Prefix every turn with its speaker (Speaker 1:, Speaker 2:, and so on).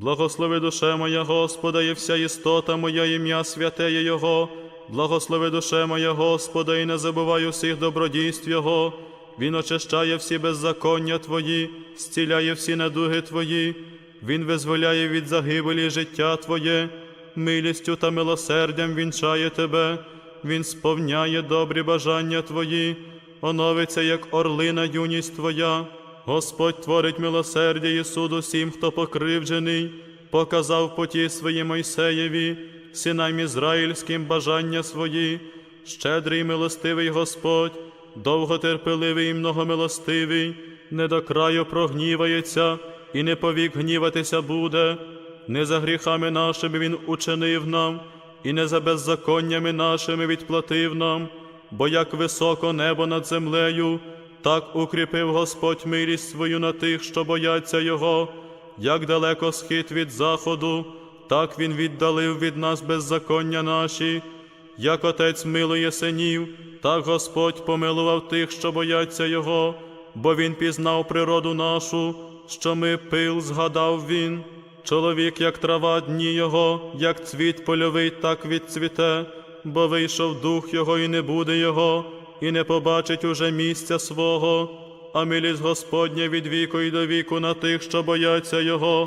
Speaker 1: Благослови душе моя Господа, і вся істота моя, ім'я святеє Його. Благослови душе моя Господа, і не забувай усіх добродійств Його. Він очищає всі беззаконня Твої, зціляє всі недуги Твої, Він визволяє від загибелі життя Твоє, милістю та милосердям вінчає Тебе, Він сповняє добрі бажання Твої, оновиться, як орлина юність Твоя. Господь творить милосердя і суд усім, хто покривджений, показав поті свої Мойсеєві, синам ізраїльським бажання свої, щедрий і милостивий Господь, довготерпеливий і многомилостивий, не до краю прогнівається і не повік гніватися буде, не за гріхами нашими Він учинив нам, і не за беззаконнями нашими відплатив нам, бо як високо небо над землею, так укріпив Господь милість свою на тих, що бояться Його, як далеко схід від заходу, так Він віддалив від нас беззаконня наші, як Отець милує синів, так Господь помилував тих, що бояться Його, бо Він пізнав природу нашу, що ми пил згадав Він. Чоловік, як трава дні Його, як цвіт польовий, так відцвіте, бо вийшов дух Його і не буде Його, і не побачить уже місця свого, а милість Господня від віку і до віку на тих, що бояться Його.